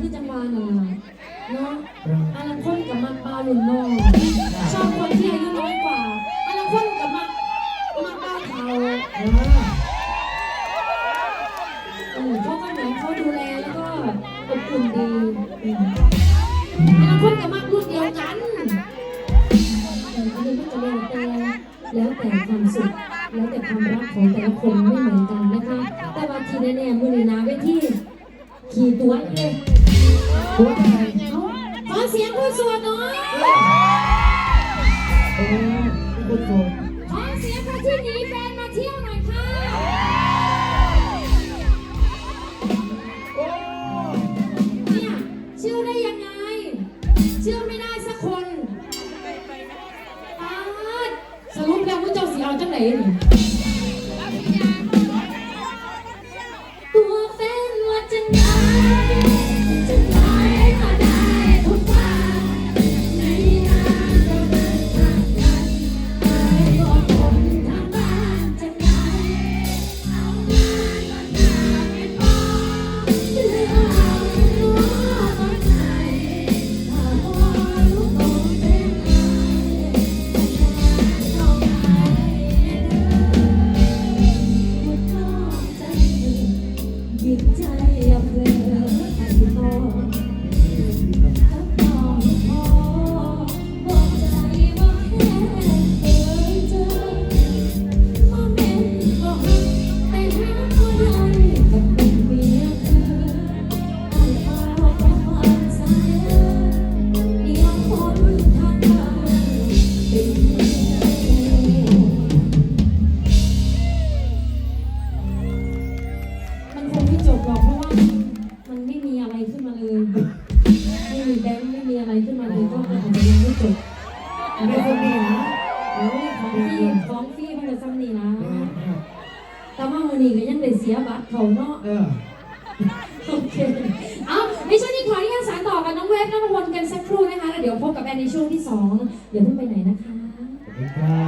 คือจังหวะน่ะเนาะอันละคนกับมักบาวหลุนนองชอบคนที่อายุน้อยกว่าอันละคนกับมักมักบ้าวเขาเออเขาก็เหมือนเขาดูแลแล้วก็อบอุ่นดีอันละคนกับมักรุ่นเดียวกันเอออันนี้ก็จะแล้วแต่แล้วแต่ความสุขแล้วแต่ความรักของแต่ละคนไม่เหมือนกันนะคะ แต่ว่าทีแน่ๆมือนีนาเวที ขี่ตัวเองตัวยังเอาขอเสียงผู้สวดหน่อยเออคุณโสดขอเสียงคนที่หนีแฟนมาเที่ยวหน่อยค่ะเนี่ยเชื่อได้ยังไง เชื่อไม่ได้สักคนปาดสรุปแล้วว่าเจ้าสีเอาจังไหนนี่ จิ คงไม่จบหรอกเพราะว่ามันไม่มีอะไรขึ้นมาเลย ไม่มีแบงค์ไม่มีอะไรขึ้นมาเลยก็อาจจะยังไม่จบไม่คนนี้นะโอ้ยของพี่ของพี่มันจะซ้ำนี่นะ แต่ว่าวันนี้ก็ยังได้เสียบัตรเขาเนาะเออโอเคเอาในช่วงนี้ขออนุญาตสานต่อกับน้องเวฟน้องวนกันสักครู่นะคะแล้วเดี๋ยวพบกับแอนในช่วงที่สองอย่าเพิ่งไปไหนนะคะขอบคุณครับ